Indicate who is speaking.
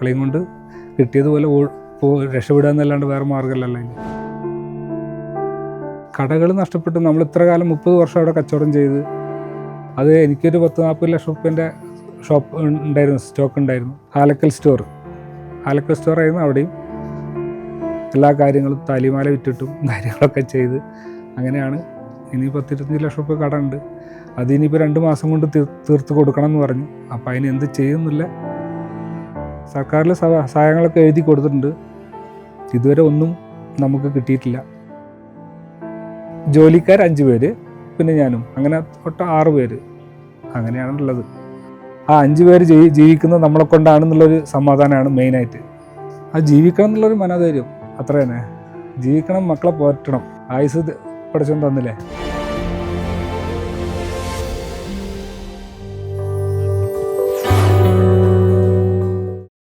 Speaker 1: മക്കളെയും കൊണ്ട് കിട്ടിയതുപോലെ രക്ഷപ്പെടുക എന്നല്ലാണ്ട് വേറെ മാർഗമല്ലല്ലോ ഇനി. കടകൾ നഷ്ടപ്പെട്ട്. നമ്മൾ ഇത്ര കാലം മുപ്പത് വർഷം അവിടെ കച്ചവടം ചെയ്ത് അത് എനിക്കൊരു പത്ത് നാൽപ്പത് ലക്ഷം റുപ്യന്റെ ഷോപ്പ് ഉണ്ടായിരുന്നു സ്റ്റോക്ക് ഉണ്ടായിരുന്നു. ആലക്കൽ സ്റ്റോർ. ആലക്കൽ സ്റ്റോർ ആയിരുന്നു അവിടെയും. എല്ലാ കാര്യങ്ങളും താലിമാല വിറ്റിട്ടും കാര്യങ്ങളൊക്കെ ചെയ്ത് അങ്ങനെയാണ്. ഇനി പത്തിരുപത്തഞ്ച് ലക്ഷം റുപ്യ കട ഉണ്ട്. അതിനിപ്പോൾ രണ്ട് മാസം കൊണ്ട് തീർത്ത് കൊടുക്കണം എന്ന് പറഞ്ഞു. അപ്പോൾ അതിന് എന്ത് ചെയ്യുന്നില്ല. സർക്കാരിൽ സഹ- സഹായങ്ങളൊക്കെ എഴുതി കൊടുത്തിട്ടുണ്ട്. ഇതുവരെ ഒന്നും നമുക്ക് കിട്ടിയിട്ടില്ല. ജോലിക്കാർ അഞ്ച് പേര് പിന്നെ ഞാനും. അങ്ങനെ ഒട്ട ആറ് പേര് അങ്ങനെയാണുള്ളത്. ആ അഞ്ച് പേര് ജീവി ജീവിക്കുന്നത് നമ്മളെ കൊണ്ടാണെന്നുള്ളൊരു സമാധാനമാണ് മെയിനായിട്ട്. ആ ജീവിക്കണം എന്നുള്ളൊരു മനോധൈര്യം അത്ര തന്നെ ജീവിക്കണം മക്കളെ പോറ്റണം ആയുസ് പഠിച്ചോണ്ട് തന്നില്ലേ